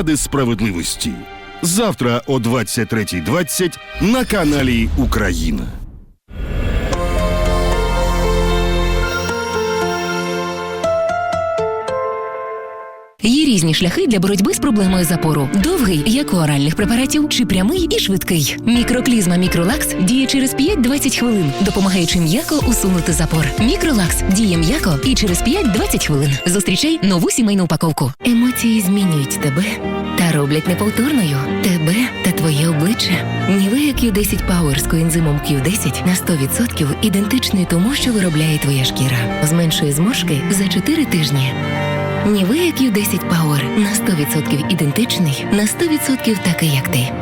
Ради справедливості. Завтра о 23.20 на каналі Україна. Є різні шляхи для боротьби з проблемою запору: довгий, як у оральних препаратів, чи прямий і швидкий. Мікроклізма Мікролакс діє через 5-20 хвилин, допомагаючи м'яко усунути запор. Мікролакс діє м'яко і через 5-20 хвилин. Зустрічай нову сімейну упаковку. Емоції змінюють тебе та роблять неповторною тебе та твоє обличчя. Нівея Q10 Power з коензимом Q10 на 100% ідентичний тому, що виробляє твоя шкіра. Зменшує зморшки за 4 тижні. Нівея Q10 Power на 100% ідентичний, на 100% такий, як ти.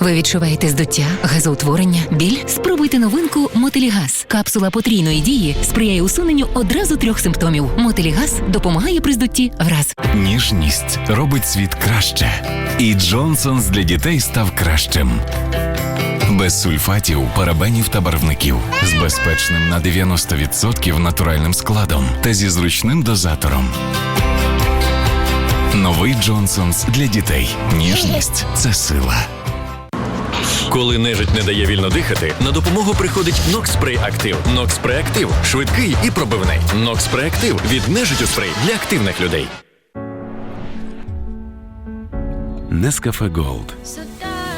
Ви відчуваєте здуття, газоутворення, біль? Спробуйте новинку Мотилігаз. Капсула потрійної дії сприяє усуненню одразу трьох симптомів. Мотилігаз допомагає при здутті враз. Ніжність робить світ краще. І Джонсонс для дітей став кращим. Без сульфатів, парабенів та барвників, з безпечним на 90% натуральним складом та зі зручним дозатором. Новий Джонсонс для дітей. Ніжність це сила. Коли нежить не дає вільно дихати, на допомогу приходить Нокспрей Актив. Нокспрей Актив швидкий і пробивний. Нокспрей Актив від нежиттю спрей для активних людей. Нескафе Голд.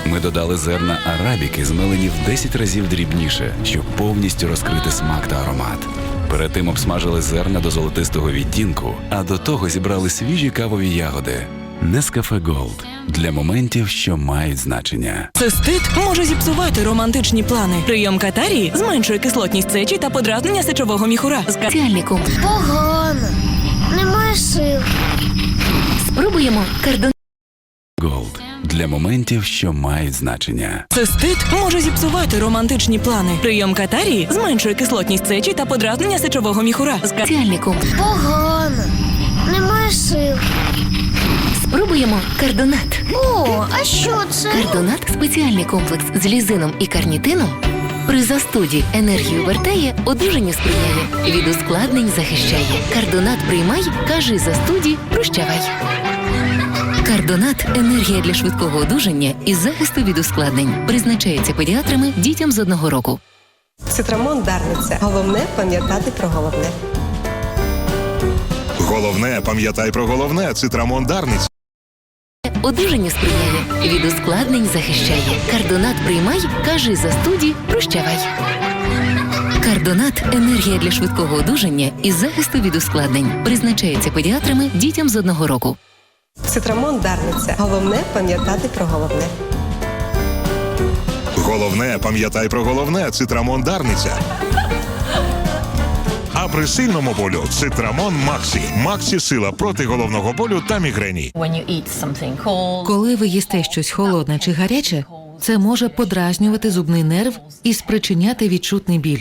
Ми додали зерна арабіки, змелені в 10 разів дрібніше, щоб повністю розкрити смак та аромат. Перед тим обсмажили зерна до золотистого відтінку, а до того зібрали свіжі кавові ягоди. Нескафе Голд для моментів, що мають значення. Цистит може зіпсувати романтичні плани. Прийом катарії зменшує кислотність сечі та подразнення сечового міхура. Спеціальний комплекс. Погано. Немає сил. Спробуємо кардон. Голд для моментів, що мають значення. Цистит може зіпсувати романтичні плани. Прийом катарії зменшує кислотність сечі та подразнення сечового міхура. Спеціальний комплекс. Погано. Немає сил. Спробуємо кардонат. О, а що це? Кардонат спеціальний комплекс з лізином і карнітином. При застуді енергію вертає, одужанню сприяє, від ускладнень захищає. Кардонат приймай, кажи застуді, прощавай. Кардонат енергія для швидкого одужання і захисту від ускладнень. Призначається педіатрами дітям з одного року. Цитрамон Дарниця. Головне пам'ятати про головне. Головне, пам'ятай про головне, цитрамон Дарниць. Одужанню сприяє, від ускладнень захищає. Кардонат приймай, кажи застуді, прощавай. Кардонат енергія для швидкого одужання і захисту від ускладнень. Призначається педіатрами дітям з одного року. Цитрамон Дарниця. Головне пам'ятати про головне. Головне, пам'ятай про головне, цитрамон Дарниця. А при сильному болю цитрамон Максі. Максі сила проти головного болю та мігрені. Коли ви їсте щось холодне чи гаряче, це може подразнювати зубний нерв і спричиняти відчутний біль.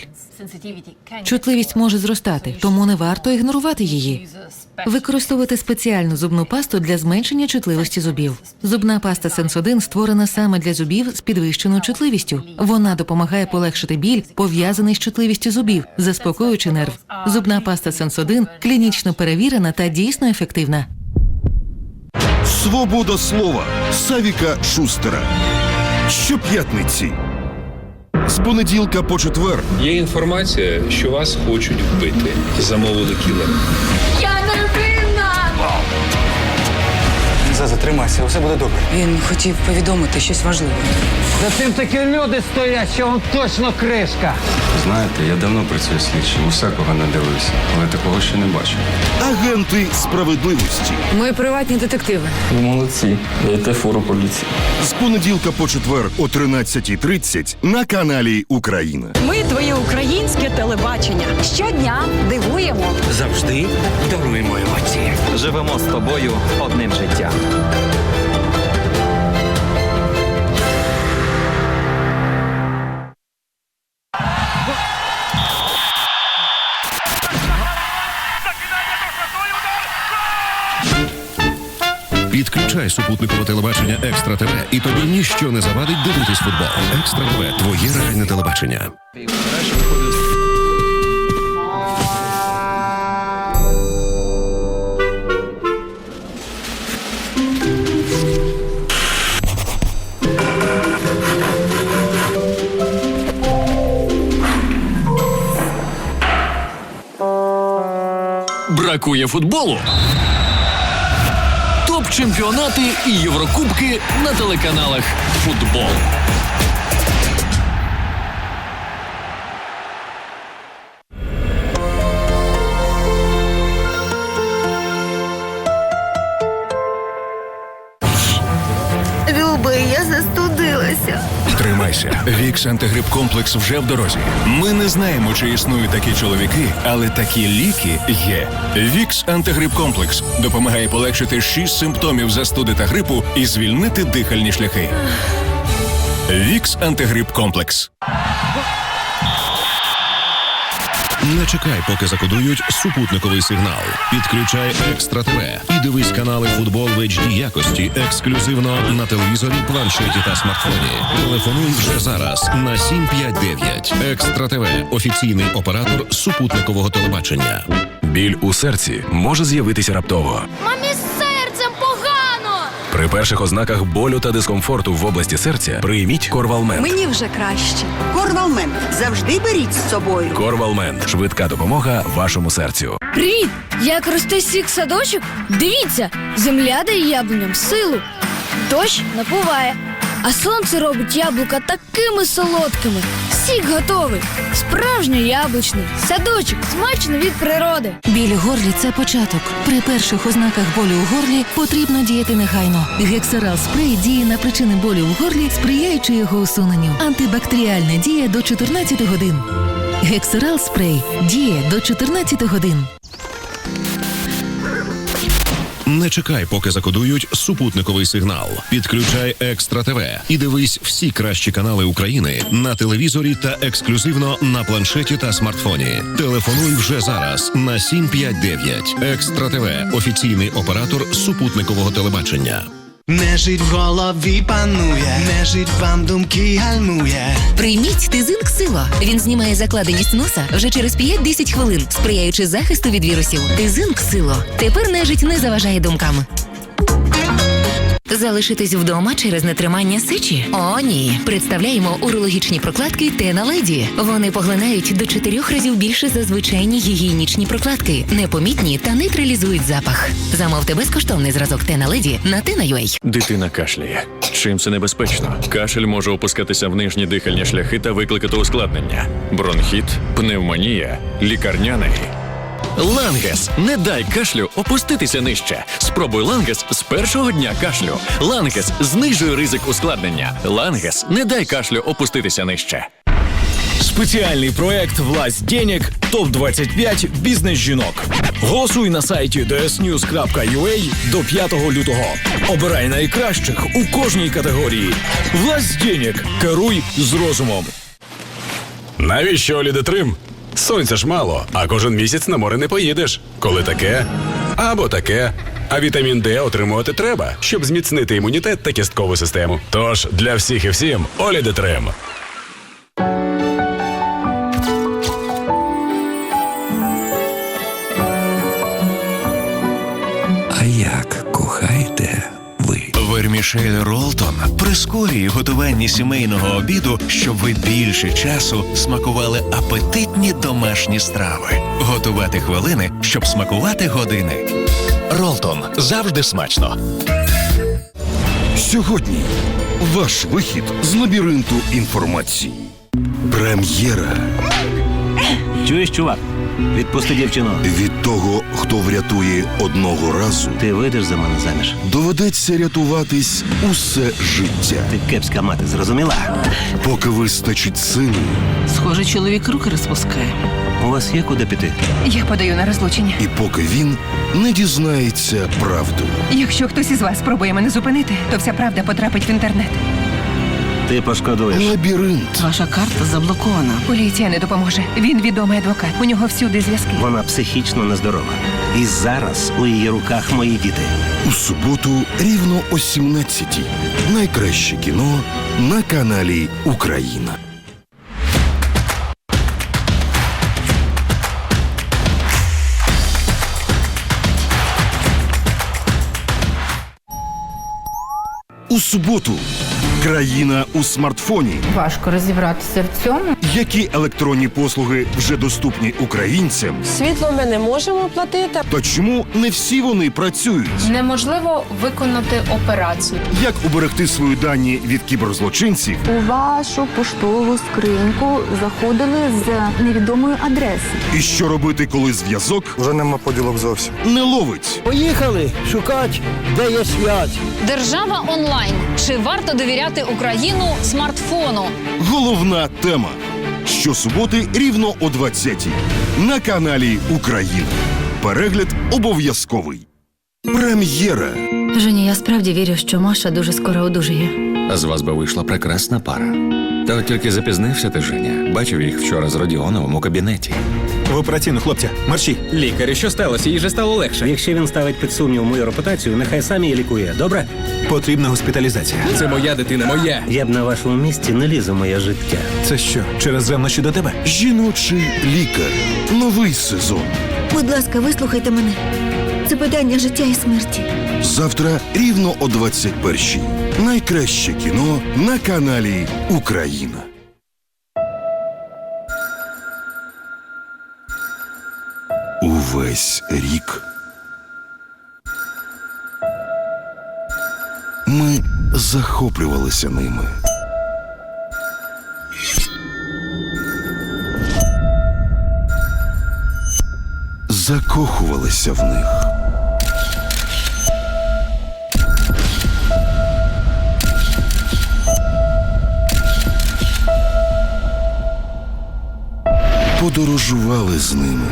Чутливість може зростати, тому не варто ігнорувати її. Використовувати спеціальну зубну пасту для зменшення чутливості зубів. Зубна паста Сенсодин створена саме для зубів з підвищеною чутливістю. Вона допомагає полегшити біль, пов'язаний з чутливістю зубів, заспокоюючи нерв. Зубна паста Сенсодин клінічно перевірена та дійсно ефективна. Свобода слова Савіка Шустера. Щоп'ятниці. З понеділка по четвер Є інформація, що вас хочуть вбити. Замовили кілера. Затримайся, усе буде добре. Він хотів повідомити щось важливе. За цим такі люди стоять, що он точно кришка. Знаєте, я давно працюю слідчим, усякого не дивився, але такого ще не бачив. агенти справедливості. Ми приватні детективи. Ви молодці, даєте фору поліції. З понеділка по четвер о 13.30 на каналі Україна. Ми твоє українське телебачення. Щодня дивуємо. Завжди даруємо емоції. Живемо з тобою одним життям. вмикай супутникове телебачення Екстра ТВ, і тобі ніщо не завадить дивитись футбол. Екстра ТВ твоє реальне телебачення. Бракує футболу. Топ-чемпіонати і Єврокубки на телеканалах Футбол. Комплекс вже в дорозі. Ми не знаємо, чи існують такі чоловіки, але такі ліки є. Вікс антигрип комплекс допомагає полегшити шість симптомів застуди та грипу і звільнити дихальні шляхи. Вікс антигрип комплекс. Не чекай, поки закодують супутниковий сигнал. Підключай екстра ТВ і дивись канали футбол в HD якості ексклюзивно на телевізорі, планшеті та смартфоні. Телефонуй вже зараз на 759. Екстра ТВ офіційний оператор супутникового телебачення. Біль у серці може з'явитися раптово. Мамі. При перших ознаках болю та дискомфорту в області серця прийміть Корвалмент. Мені вже краще. Корвалмент завжди беріть з собою. Корвалмент швидка допомога вашому серцю. Привіт! Як росте сік садочок? Дивіться, земля дає яблуням силу. Дощ напуває. А сонце робить яблука такими солодкими. Сік готовий. Справжній яблучний. Садочок смачно від природи. Біль горлі це початок. При перших ознаках болю у горлі потрібно діяти негайно. Гексерал спрей діє на причини болю у горлі, сприяючи його усуненню. Антибактеріальна дія до 14 годин. Гексерал спрей діє до 14 годин. Не чекай, поки закодують супутниковий сигнал. Підключай екстра ТВ і дивись всі кращі канали України на телевізорі та ексклюзивно на планшеті та смартфоні. Телефонуй вже зараз на 759. Екстра ТВ офіційний оператор супутникового телебачення. Нежить в голові панує, нежить вам думки гальмує. Прийміть Тизинк Сило. Він знімає закладеність носа вже через 5-10 хвилин, сприяючи захисту від вірусів. Тизинк Сило. Тепер нежить не заважає думкам. Залишитись вдома через нетримання сичі? О, ні. Представляємо урологічні прокладки Тена Леді. Вони поглинають до чотирьох разів більше за звичайні гігієнічні прокладки, непомітні та нейтралізують запах. Замовте безкоштовний зразок Тена Леді на Tena.ua. Дитина кашляє. Чим це небезпечно? Кашель може опускатися в нижні дихальні шляхи та викликати ускладнення: бронхіт, пневмонія, лікарняний. Лангес, не дай кашлю опуститися нижче. Спробуй Лангес з першого дня кашлю. Лангес знижує ризик ускладнення. Лангес, не дай кашлю опуститися нижче. Спеціальний проект Власть денег ТОП-25 Бізнес жінок. Голосуй на сайті dsnews.ua до 5 лютого. Обирай найкращих у кожній категорії. Власть денег. Керуй з розумом. Навіщо лідетрим? Сонця ж мало, а кожен місяць на море не поїдеш. Коли таке або таке. А вітамін Д отримувати треба, щоб зміцнити імунітет та кісткову систему. Тож для всіх і всім Олідетрим. А Вермішель Ролтон прискорює готування сімейного обіду, щоб ви більше часу смакували апетитні домашні страви. Готувати хвилини, щоб смакувати години. Ролтон завжди смачно. Сьогодні ваш вихід з лабіринту інформації. Прем'єра Чуєш, чувак? Відпусти дівчину. від того, хто врятує одного разу, Ти вийдеш за мене заміж. доведеться рятуватись усе життя. Ти кепська мати, зрозуміла? Поки вистачить сили, Схоже, чоловік руки розпускає. У вас є куди піти? Я подаю на розлучення. і поки він не дізнається правду. Якщо хтось із вас спробує мене зупинити, то вся правда потрапить в інтернет. Ти пошкодуєш. Лабіринт Ваша карта заблокована. Поліція не допоможе. Він відомий адвокат. У нього всюди зв'язки. Вона психічно нездорова. І зараз у її руках мої діти. у суботу рівно о 17 Найкраще кіно на каналі Україна. У суботу Країна у смартфоні. Важко розібратися в цьому. Які електронні послуги вже доступні українцям? Світло ми не можемо платити. Та чому не всі вони працюють? Неможливо виконати операцію. Як уберегти свої дані від кіберзлочинців? У вашу поштову скриньку заходили з невідомої адреси. І що робити, коли зв'язок Вже нема поділок зовсім. не ловить? Поїхали шукати, де є свят. Держава онлайн. Чи варто довіряти Україну смартфону? Головна тема. Щосуботи рівно о 20-й на каналі Україна. Перегляд обов'язковий. Прем'єра. Жені, я справді вірю, що Маша дуже скоро одужає. А з вас би вийшла прекрасна пара. Та от тільки запізнився ти, Женя. Бачив їх вчора з Родіоновим у кабінеті. В операційну, хлопця, марші. Лікарі, що сталося? Їй же стало легше. Якщо він ставить під сумнів мою репутацію, нехай сам її лікує. Добре? Потрібна госпіталізація. Це моя дитина, моя. Я б на вашому місці не ліз у моє життя. Це що, через ревнощі до тебе? Жіночий лікар. Новий сезон. Будь ласка, вислухайте мене. Це питання життя і смерті. Завтра рівно о 21-й. Найкраще кіно на каналі Україна. Увесь рік ми захоплювалися ними. Закохувалися в них. Подорожували з ними.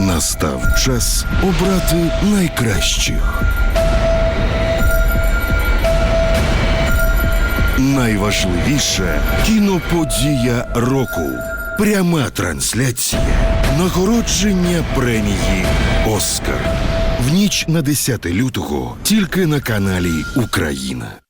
Настав час обрати найкращих. Найважливіша кіноподія року. Пряма трансляція. Нагородження премії Оскар. В ніч на 10 лютого тільки на каналі Україна.